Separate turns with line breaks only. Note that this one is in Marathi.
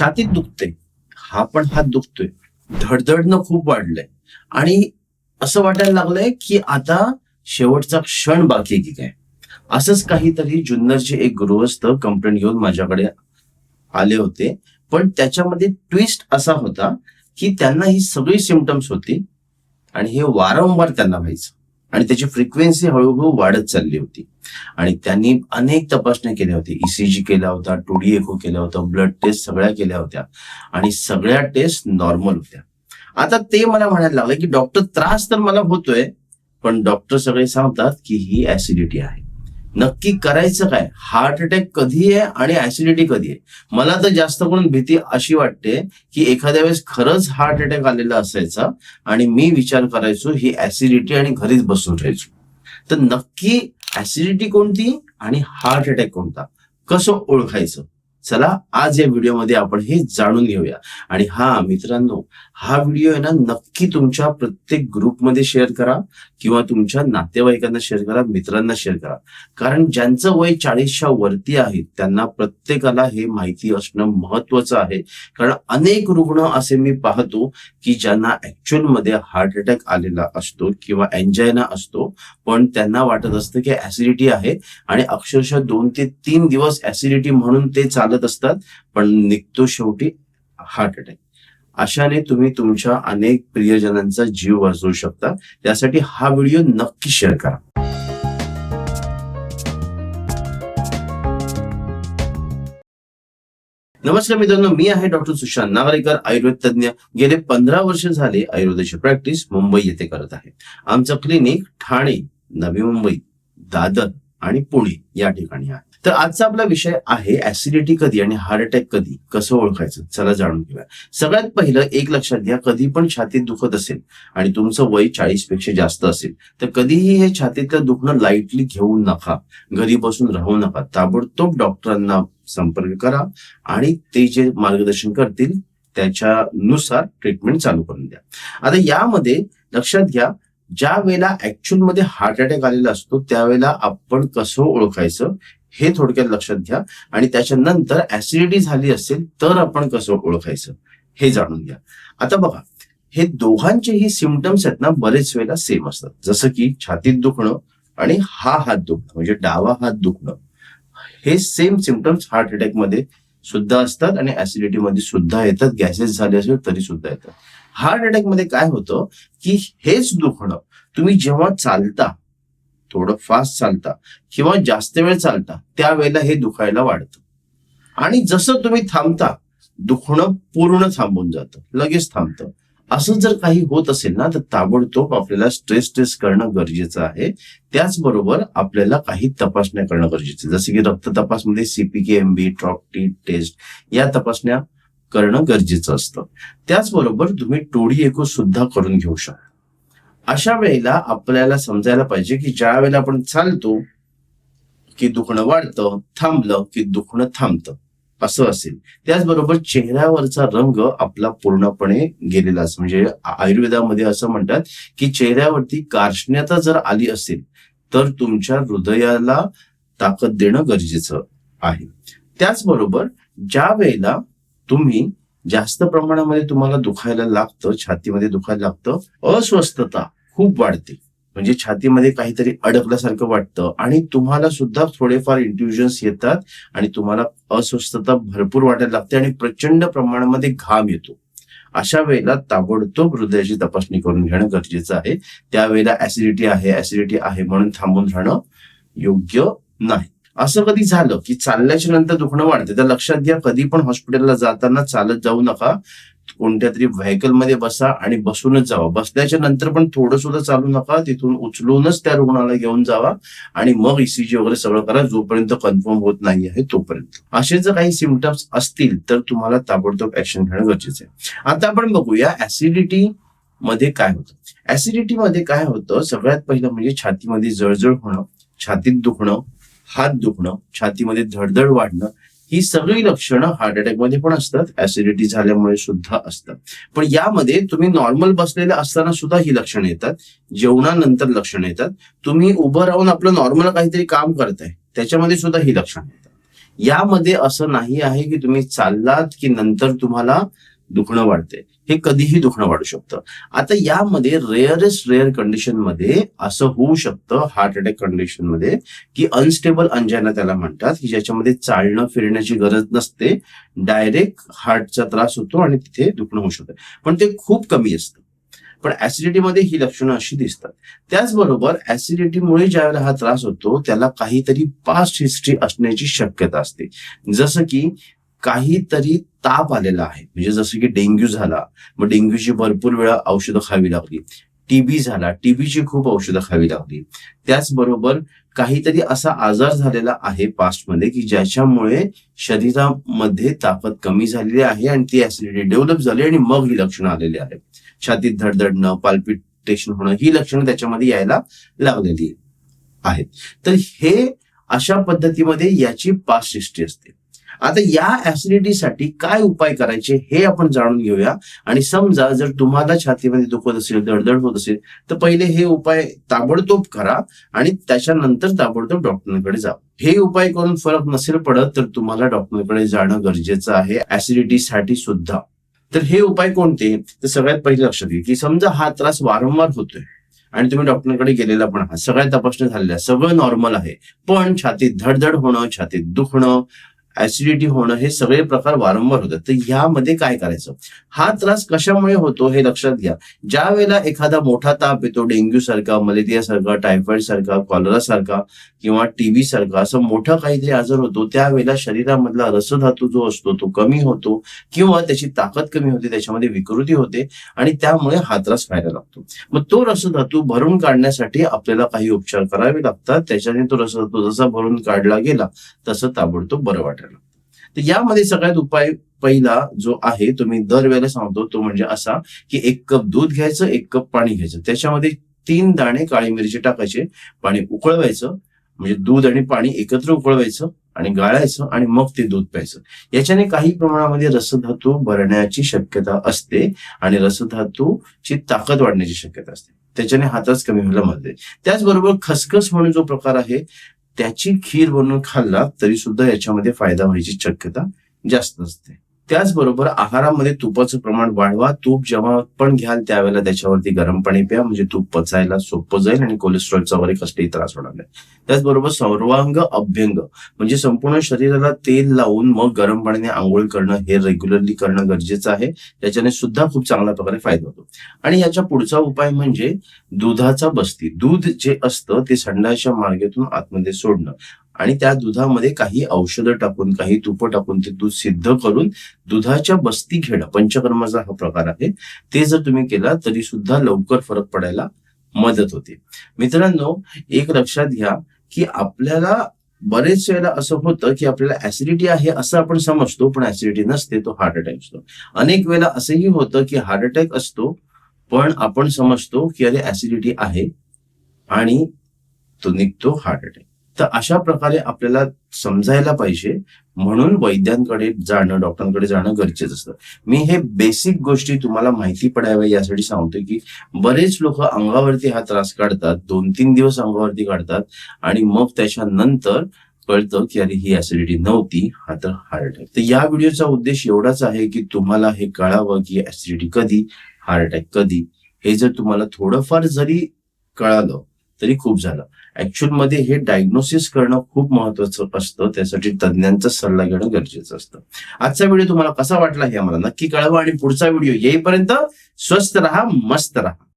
छातीत दुखते हा पण हात दुखतोय. धडधडणं खूप वाढलंय. आणि असं वाटायला लागलंय की आता शेवटचा क्षण बाकी की काय? असंच काहीतरी जुन्नरचे एक गृहस्थ कंप्लेंट घेऊन माझ्याकडे आले होते. पण त्याच्यामध्ये ट्विस्ट असा होता की त्यांना ही सगळी सिमटम्स होती आणि हे वारंवार त्यांना व्हायचं. आणि त्याची फ्रिक्वेन्सी हळूहळू वाढत चालली होती. आणि त्यांनी अनेक तपासण्या केल्या होत्या. ईसीजी केला होता टूडी एको केला होता ब्लड टेस्ट सगळ्या केल्या होत्या. आणि सगळ्या टेस्ट नॉर्मल होत्या. आता ते मला म्हणायला लागलं की डॉक्टर त्रास तर मला होतोय पण डॉक्टर सगळे सांगतात की ही ऍसिडिटी आहे. नक्की करायचं काय? हार्ट अटॅक कधी आहे आणि ऍसिडिटी कधी आहे? मला तर जास्त करून भीती अशी वाटते की एखाद्या वेळेस खरंच हार्ट अटॅक आलेला असायचा आणि मी विचार करायचो ही ऍसिडिटी आणि घरीच बसून राहायचो. तर नक्की ऍसिडिटी कोणती आणि हार्ट अटॅक कोणता? कसं ओळखायचं? चला आज या व्हिडिओमध्ये आपण हे जाणून घेऊया. आणि हा मित्रांनो हा व्हिडिओ आहे ना नक्की तुमच्या प्रत्येक ग्रुपमध्ये शेअर करा. किंवा तुमच्या नातेवाईकांना शेअर करा मित्रांना शेअर करा. कारण ज्यांचं वय चाळीसच्या वरती आहे त्यांना प्रत्येकाला हे माहिती असणं महत्वाचं आहे. कारण अनेक रुग्ण असे मी पाहतो की ज्यांना ऍक्च्युअलमध्ये हार्ट अटॅक आलेला असतो किंवा एन्जायना असतो पण त्यांना वाटत असतं की ऍसिडिटी आहे आणि अक्षरशः दोन ते तीन दिवस ऍसिडिटी म्हणून ते चालत असतात पण निघतो शेवटी हार्ट अटॅक अशाने तुम्ही तुमच्या अनेक प्रियजनांचा जीव वाचवू शकता. त्यासाठी हा व्हिडिओ नक्की शेअर करा. नमस्कार मित्रांनो मी आहे डॉक्टर सुशांत नागरेकर आयुर्वेद तज्ञ गेले पंधरा वर्ष झाले आयुर्वेदाची प्रॅक्टिस मुंबई येथे करत आहे. आमचं क्लिनिक ठाणे नवी मुंबई दादर आणि पुणे या ठिकाणी आहे. तर आजचा आपला विषय आहे ऍसिडिटी कधी आणि हार्ट अटॅक कधी? कसं ओळखायचं? चला जाणून घेऊया. सगळ्यात पहिलं एक लक्षात घ्या कधी पण छातीत दुखत असेल आणि तुमचं वय चाळीसपेक्षा जास्त असेल तर कधीही हे छातीतलं दुखणं लाईटली घेऊ नका. घरी बसून राहू नका. ताबडतोब डॉक्टरांना संपर्क करा आणि ते जे मार्गदर्शन करतील त्याच्यानुसार ट्रीटमेंट चालू करून द्या. आता यामध्ये लक्षात घ्या ज्या वेळेला ऍक्च्युअलमध्ये हार्ट अटॅक आलेला असतो त्यावेळेला आपण कसं ओळखायचं? हे थोडक्यात लक्षात घ्या. आणि त्याच्यानंतर ऍसिडिटी झाली असेल तर आपण कसं ओळखायचं? हे जाणून घ्या. आता बघा हे दोघांचेही सिमटम्स आहेत ना बरेच वेळेला सेम असतात. जसं की छातीत दुखणं आणि हा हात दुखणं म्हणजे डावा हात दुखणं. हे सेम सिमटम्स हार्ट अटॅकमध्ये सुद्धा असतात आणि ऍसिडिटी मध्ये सुद्धा येतात. गॅसेस झाले असेल तरी सुद्धा येतात. हार्ट अटॅकमध्ये काय होतं की हेच दुखणं. तुम्ही जेव्हा चालता थोडं फास्ट चालता किंवा जास्त वेळ चालता त्यावेळेला हे दुखायला वाढतं. आणि जसं तुम्ही थांबता दुखणं पूर्ण थांबून जातं लगेच थांबतं. असं जर काही होत असेल ना तर ताबडतोब आपल्याला स्ट्रेस टेस्ट करणं गरजेचं आहे. त्याचबरोबर आपल्याला काही तपासण्या करणं गरजेचं आहे. जसे की रक्त तपासमध्ये CPK M B trop T test या तपासण्या करणं गरजेचं असतं. त्याचबरोबर तुम्ही टोडी एको सुद्धा करून घेऊ शकता. अशा वेळेला आपल्याला समजायला पाहिजे की ज्या वेळेला आपण चालतो की दुखणं वाढतं थांबलं की दुखणं थांबतं असं असेल. त्याचबरोबर चेहऱ्यावरचा रंग आपला पूर्णपणे गेलेला असतो. म्हणजे आयुर्वेदामध्ये असं म्हणतात की चेहऱ्यावरती कार्शण्यता जर आली असेल तर तुमच्या हृदयाला ताकद देणं गरजेचं आहे. त्याचबरोबर ज्या वेळेला तुम्ही जास्त प्रमाणामध्ये तुम्हाला दुखायला लागतं छातीमध्ये दुखायला लागतं अस्वस्थता खूप वाढते. म्हणजे छातीमध्ये काहीतरी अडकल्यासारखं वाटतं आणि तुम्हाला सुद्धा थोडेफार इंट्युजन्स येतात आणि तुम्हाला अस्वस्थता भरपूर वाटायला लागते आणि प्रचंड प्रमाणामध्ये घाम येतो. अशा वेळेला ताबडतोब हृदयाची तपासणी करून घेणं गरजेचं आहे. त्यावेळेला ऍसिडिटी आहे ऍसिडिटी आहे म्हणून थांबून राहणं योग्य नाही. असं कधी झालं की चालल्याच्या नंतर दुखणं वाढते. तर लक्षात घ्या कधी पण हॉस्पिटलला जाताना चालत जाऊ नका. कोणत्या तरी व्हेकलमध्ये बसा आणि बसूनच जावा. बसल्याच्या नंतर पण थोडं सुद्धा चालू नका. तिथून उचलूनच त्या रुग्णाला घेऊन जावा आणि मग इसीजी वगैरे सगळं करा. जोपर्यंत कन्फर्म होत नाही आहे तोपर्यंत. असे जर काही सिमटम्स असतील तर तुम्हाला ताबडतोब ऍक्शन घेणं गरजेचं आहे. आता आपण बघूया ऍसिडिटी मध्ये काय होतं. ऍसिडिटी मध्ये काय होतं? सगळ्यात पहिलं म्हणजे छातीमध्ये जळजळ होणं छातीत दुखणं हात दुखणं छातीमध्ये धडधड वाढणं ही सगळी लक्षणं हार्ट अटॅकमध्ये पण असतात ऍसिडिटी झाल्यामुळे सुद्धा असतात. पण यामध्ये तुम्ही नॉर्मल बसलेले असताना सुद्धा ही लक्षणं येतात जेवणानंतर लक्षणं येतात. तुम्ही उभं राहून आपलं नॉर्मल काहीतरी काम करताय त्याच्यामध्ये सुद्धा ही लक्षणं येतात. यामध्ये असं नाही आहे की तुम्ही चाललात की नंतर तुम्हाला दुखणं वाढते हे कधीही दुखणं वाढू शकतं. आता यामध्ये रेअरेस्ट रेअर कंडिशनमध्ये असं होऊ शकतं हार्ट अटॅक कंडिशनमध्ये की अनस्टेबल अंजाना त्याला म्हणतात की ज्याच्यामध्ये चालणं फिरण्याची गरज नसते डायरेक्ट हार्टचा त्रास होतो आणि तिथे दुखणं होऊ शकतं. पण ते खूप कमी असतं. पण ऍसिडिटीमध्ये ही लक्षणं अशी दिसतात. त्याचबरोबर ऍसिडिटीमुळे ज्यावेळेला हा त्रास होतो त्याला काहीतरी पास्ट हिस्ट्री असण्याची शक्यता असते. जसं की काहीतरी ताप आलेला आहे. म्हणजे जसं की डेंग्यू झाला मग डेंग्यूची भरपूर वेळा औषधं खावी लागली. टीबी झाला टीबीची खूप औषधं खावी लागली. त्याचबरोबर काहीतरी असा आजार झालेला आहे पास्टमध्ये की ज्याच्यामुळे शरीरामध्ये ताकद कमी झालेली आहे आणि ती ऍसिडिटी डेव्हलप झाली आणि मग ही लक्षणं आलेली आहेत. छातीत धडधडणं पाल्पिटेशन होणं ही लक्षणं त्याच्यामध्ये यायला लागलेली आहेत. तर हे अशा पद्धतीमध्ये याची पास्ट हिस्ट्री असते. आता या ऍसिडिटीसाठी काय उपाय करायचे हे आपण जाणून घेऊया. आणि समजा जर तुम्हाला छातीमध्ये दुखत असेल दडदड होत असेल तर पहिले हे उपाय ताबडतोब करा आणि त्याच्यानंतर ताबडतोब डॉक्टरांकडे जा. हे उपाय करून फरक नसेल पडत तर तुम्हाला डॉक्टरकडे जाणं गरजेचं आहे ऍसिडिटीसाठी सुद्धा. तर हे उपाय कोणते? तर सगळ्यात पहिले लक्षात घ्या की समजा हा त्रास वारंवार होतोय आणि तुम्ही डॉक्टरकडे गेलेला पण आहात. सगळ्या तपासण्या झालेल्या सगळं नॉर्मल आहे. पण छातीत धडधड होणं छातीत दुखणं ऍसिडिटी होणं हे सगळे प्रकार वारंवार होतात. तर ह्यामध्ये काय करायचं? हा त्रास कशामुळे होतो हे लक्षात घ्या. ज्या वेळेला एखादा मोठा ताप येतो डेंग्यू सारखा मलेरिया सारखा टायफॉइड सारखा कॉलरा सारखा किंवा टीबी सारखा असं मोठा काहीतरी आजार होतो त्यावेळेला शरीरामधला रसधातू जो असतो तो कमी होतो किंवा त्याची ताकद कमी होते त्याच्यामध्ये विकृती होते आणि त्यामुळे हा त्रास व्हायला लागतो. मग तो रसधातू भरून काढण्यासाठी आपल्याला काही उपचार करावे लागतात. त्याच्याने तो रसधातू जसा भरून काढला गेला तसं ताबडतोब बरं वाटायला तर यामध्ये सगळ्यात उपाय पहिला जो आहे तो मी दरवेळेला सांगतो तो म्हणजे असा की एक कप दूध घ्यायचं एक कप पाणी घ्यायचं. त्याच्यामध्ये तीन दाणे काळी मिरची टाकायचे पाणी उकळवायचं म्हणजे दूध आणि पाणी एकत्र उकळवायचं आणि गाळायचं आणि मग ते दूध प्यायचं. याच्याने काही प्रमाणामध्ये रसधातू भरण्याची शक्यता असते आणि रसधातूची ताकद वाढण्याची शक्यता असते. त्याच्याने हाताच कमी व्हायला मदत त्याचबरोबर खसखस म्हणून जो प्रकार आहे त्याची खीर बनवून खाल्ला तरी सुद्धा याच्यामध्ये फायदा व्हायची शक्यता जास्त असते. त्याचबरोबर आहारामध्ये तुपाचं प्रमाण वाढवा. तूप जेव्हा पण घ्याल त्यावेळेला त्याच्यावरती गरम पाणी प्या. म्हणजे तूप पचायला सोपं जाईल आणि कोलेस्ट्रॉलचा वगैरे कसलेही त्रास होणार नाही. त्याचबरोबर सर्वांग अभ्यंग. म्हणजे संपूर्ण शरीराला तेल लावून मग गरम पाण्याने आंघोळ करणं हे रेग्युलरली करणं गरजेचं आहे. त्याच्याने सुद्धा खूप चांगल्या प्रकारे फायदा होतो. आणि याच्या पुढचा उपाय म्हणजे दुधाचा बस्ती. दूध जे असतं ते संडाच्या मार्गेतून आतमध्ये सोडणं. आणि त्या दुधामध्ये काही औषधं टाकून काही तुपं टाकून ते दूध सिद्ध करून दुधाच्या बस्ती घेणं पंचकर्माचा हा प्रकार आहे. ते जर तुम्ही केला तरी सुद्धा लवकर फरक पडायला मदत होते. मित्रांनो एक लक्षात घ्या की आपल्याला बरेच वेळेला असं होतं की आपल्याला ऍसिडिटी आहे असं आपण समजतो पण ऍसिडिटी नसते तो हार्ट अटॅक असतो. अनेक वेळेला असंही होतं की हार्ट अटॅक असतो पण आपण समजतो की अरे ऍसिडिटी आहे आणि तो निघतो हार्ट अटॅक तर अशा प्रकारे आपल्याला समजायला पाहिजे. म्हणून वैद्यांकडे जाणं डॉक्टरांकडे जाणं गरजेचं असतं. मी हे बेसिक गोष्टी तुम्हाला माहिती पडाव्या यासाठी सांगतोय की बरेच लोक अंगावरती हा त्रास काढतात दोन तीन दिवस अंगावरती काढतात आणि मग त्याच्यानंतर कळतं की अरे ही ऍसिडिटी नव्हती हा तर हार्ट अटॅक तर या व्हिडिओचा उद्देश एवढाच आहे की तुम्हाला हे कळावं की ऍसिडिटी कधी हार्ट अटॅक कधी. हे जर तुम्हाला थोडंफार जरी कळालं तरी खूप झालं. ऍक्च्युअलमध्ये हे डायग्नोसिस करणं खूप महत्वाचं असतं. त्यासाठी तज्ज्ञांचा सल्ला घेणं गरजेचं असतं. आजचा व्हिडिओ तुम्हाला कसा वाटला हे आम्हाला नक्की कळवा आणि पुढचा व्हिडिओ येईपर्यंत स्वस्त राहा मस्त राहा.